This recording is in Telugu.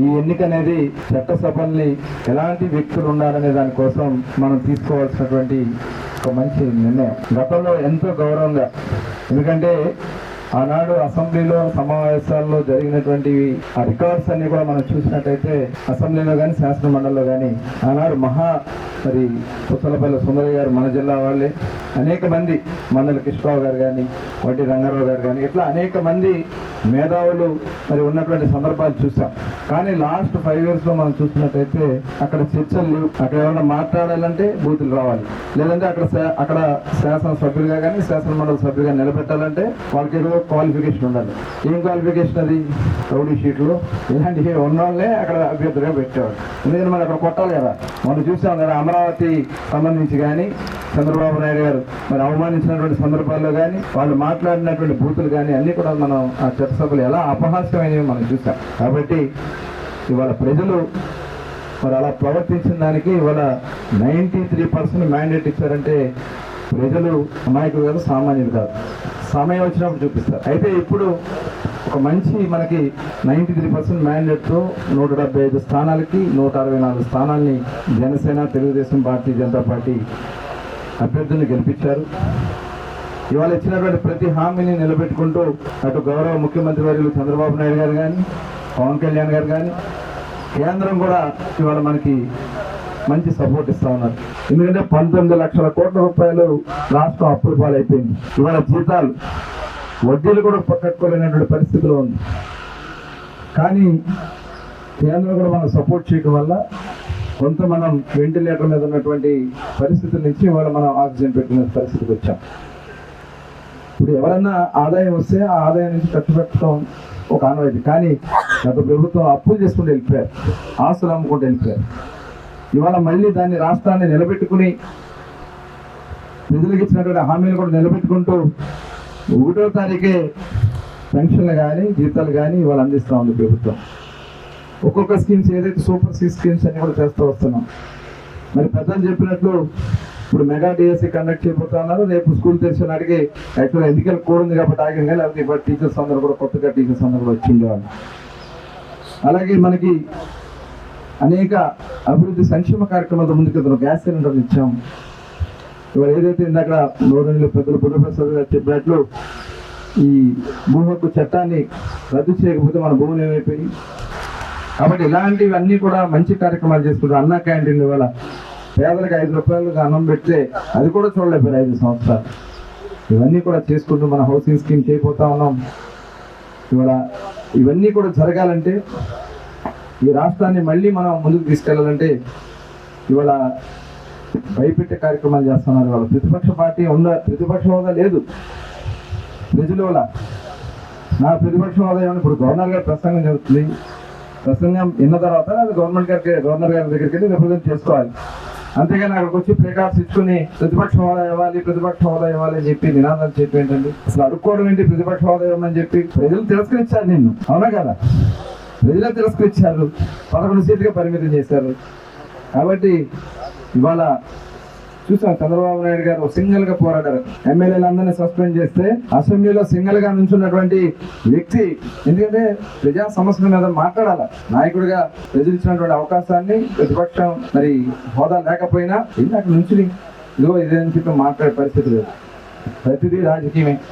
ఈ ఎన్నిక అనేది చట్టసభల్ని ఎలాంటి వ్యక్తులు ఉండాలనే దానికోసం మనం తీసుకోవాల్సినటువంటి ఒక మంచి నిర్ణయం. గతంలో ఎంతో గౌరవంగా ఎందుకంటే ఆనాడు అసెంబ్లీలో సమావేశాల్లో జరిగినటువంటి ఆ రికార్డ్స్ అన్ని కూడా మనం చూసినట్టయితే అసెంబ్లీలో కానీ శాసన మండలిలో కానీ ఆనాడు మహా మరి పుత్తలపల్లి సుందరయ్య గారు మన జిల్లా వాళ్ళే. అనేక మంది మండలి కృష్ణరావు గారు కానీ వడ్డీ రంగారావు గారు కానీ ఇట్లా అనేక మంది మేధావులు మరి ఉన్నటువంటి సందర్భాలు చూసాం. కానీ లాస్ట్ ఫైవ్ ఇయర్స్లో మనం చూస్తున్నట్టయితే అక్కడ చర్చలు లేవు. అక్కడ ఏమైనా మాట్లాడాలంటే బూతులు రావాలి. లేదంటే అక్కడ శా- అక్కడ శాసన సభ్యులుగా కానీ శాసన మండలి సభ్యులుగా నిలబెట్టాలంటే వాళ్ళకి ఏదో క్వాలిఫికేషన్ ఉండాలి. ఏం క్వాలిఫికేషన్ అది? రౌడీ షీట్లు. ఇలాంటివి ఉన్న వాళ్ళే అక్కడ అభ్యర్థులుగా పెట్టేవాడు ఎందుకంటే మనం అక్కడ కొట్టాలి కదా. మనం చూసాం కదా అమరావతి సంబంధించి కానీ చంద్రబాబు నాయుడు గారు మరి అవమానించినటువంటి సందర్భాల్లో కానీ వాళ్ళు మాట్లాడినటువంటి బూతులు కానీ అన్ని కూడా మనం ఆ చట్టసభలు ఎలా అపహాస్యమైనవి మనం చూసాం కాబట్టి ఇవాళ ప్రజలు మరి అలా ప్రవర్తించిన దానికి ఇవాళ నైంటీ త్రీ పర్సెంట్ మ్యాండేట్ ఇచ్చారంటే ప్రజలు అమాయకులు కాదు సామాన్యులు కాదు. సమయం వచ్చినప్పుడు చూపిస్తారు. అయితే ఇప్పుడు ఒక మంచి మనకి నైంటీ త్రీ పర్సెంట్ మ్యాండేట్తో నూట డెబ్బై ఐదు స్థానాలకి నూట అరవై నాలుగు స్థానాల్ని జనసేన తెలుగుదేశం భారతీయ జనతా పార్టీ అభ్యర్థులను గెలిపించారు. ఇవాళ ఇచ్చినటువంటి ప్రతి హామీని నిలబెట్టుకుంటూ అటు గౌరవ ముఖ్యమంత్రి వర్యులు చంద్రబాబు నాయుడు గారు కానీ పవన్ కళ్యాణ్ గారు కానీ కేంద్రం కూడా ఇవాళ మనకి మంచి సపోర్ట్ ఇస్తా ఉన్నారు. ఎందుకంటే పంతొమ్మిది లక్షల కోట్ల రూపాయలు రాష్ట్రం అప్పుల పాలైపోయింది. ఇవాళ జీతాలు వడ్డీలు కూడా కట్టుకోలేనటువంటి పరిస్థితిలో ఉంది. కానీ కేంద్రం కూడా మనం సపోర్ట్ చేయడం వల్ల కొంత మనం వెంటిలేటర్ మీద ఉన్నటువంటి పరిస్థితుల నుంచి ఇవాళ మనం ఆక్సిజన్ పెట్టుకునే పరిస్థితికి వచ్చాం. ఇప్పుడు ఎవరన్నా ఆదాయం వస్తే ఆ ఆదాయం నుంచి ఖర్చు పెట్టడం ఒక ఆనవాయితీ. కానీ గత ప్రభుత్వం అప్పులు చేసుకుంటూ వెళ్ళిపోయారు. ఆస్తులు అమ్ముకుంటూ వెళ్ళిపోయారు. ఇవాళ మళ్ళీ దాన్ని రాష్ట్రాన్ని నిలబెట్టుకుని నిధులకు ఇచ్చినటువంటి హామీలు కూడా నిలబెట్టుకుంటూ ఒకటో తారీఖే పెన్షన్లు కానీ జీతాలు కానీ ఇవాళ అందిస్తూ ఉంది ప్రభుత్వం. ఒక్కొక్క స్కీమ్స్ ఏదైతే సూపర్ సీ స్కీమ్స్ అన్ని కూడా చేస్తూ వస్తున్నాం. మరి పెద్దలు చెప్పినట్లు ఇప్పుడు మెగా డిఎస్సి కండక్ట్ చేయబోతున్నారు రేపు స్కూల్ తెరిచిన అడిగి యాక్చువల్గా ఎన్నికలు కూడింది కాబట్టి ఆగింది కానీ లేకపోతే ఇప్పుడు టీచర్స్ అందరూ కూడా కొత్తగా టీచర్స్ అందరూ కూడా వచ్చిండేవాళ్ళు అలాగే మనకి అనేక అభివృద్ధి సంక్షేమ కార్యక్రమాలతో ముందుకు గ్యాస్ సిలిండర్లు ఇచ్చాం. ఇవాళ ఏదైతే ఇందాక నూరెండ్ల పెద్దలు బుద్ధప్రసాద్ గారు చెప్పినట్లు ఈ భూ హక్కు చట్టాన్ని రద్దు చేయకపోతే మన భూములు ఏమైపోయి కాబట్టి ఇలాంటివన్నీ కూడా మంచి కార్యక్రమాలు చేసుకుంటారు. అన్న క్యాంటీన్ ఇవాళ పేదలకు ఐదు రూపాయలకు అన్నం పెడితే అది కూడా చూడలేకపోయారు ఐదు సంవత్సరాలు. ఇవన్నీ కూడా చేసుకుంటూ మన హౌసింగ్ స్కీమ్ చేయబోతా ఉన్నాం. ఇవాళ ఇవన్నీ కూడా జరగాలంటే ఈ రాష్ట్రాన్ని మళ్ళీ మనం ముందుకు తీసుకెళ్ళాలంటే ఇవాళ భయపెట్టే కార్యక్రమాలు చేస్తున్నారు ఇవాళ. ప్రతిపక్ష పార్టీ ఉన్న ప్రతిపక్ష హోదా లేదు. ప్రజల వల్ల నా ప్రతిపక్ష హోదా ఇప్పుడు గవర్నర్ ప్రసంగం జరుగుతుంది. ప్రసంగం విన్న తర్వాత అది గవర్నమెంట్ గారికి గవర్నర్ గారి దగ్గరికి వెళ్ళి రిప్రజెంట్ చేసుకోవాలి. అంతేగాని అక్కడికి వచ్చి ప్లేకార్డ్స్ ఇచ్చుకుని ప్రతిపక్ష హోదా ఇవ్వాలి ప్రతిపక్ష హోదా ఇవ్వాలి అని చెప్పి నినాదాలు చెప్పి ఏంటండి? అసలు అడుక్కోవడం ఏంటి ప్రతిపక్ష హోదా ఇవ్వమని చెప్పి? ప్రజలు తిరస్కరించారు నిన్ను. అవునా కదా? ప్రజలే తిరస్కరించారు. పదకొండు సీట్లుగా పరిమితం చేశారు. కాబట్టి ఇవాళ చూసాం చంద్రబాబు నాయుడు గారు సింగిల్గా పోరాడారు. ఎమ్మెల్యేలందరినీ సస్పెండ్ చేస్తే అసెంబ్లీలో సింగిల్గా నుంచున్నటువంటి వ్యక్తి. ఎందుకంటే ప్రజా సమస్యల మీద మాట్లాడాలి? నాయకుడిగా ప్రజలు అవకాశాన్ని ప్రతిపక్షం మరి హోదా లేకపోయినా ఇందాక నుంచి ఇదిగో ఇదే అని చెప్పి మాట్లాడే పరిస్థితి లేదు. ప్రతిదీ రాజకీయమే.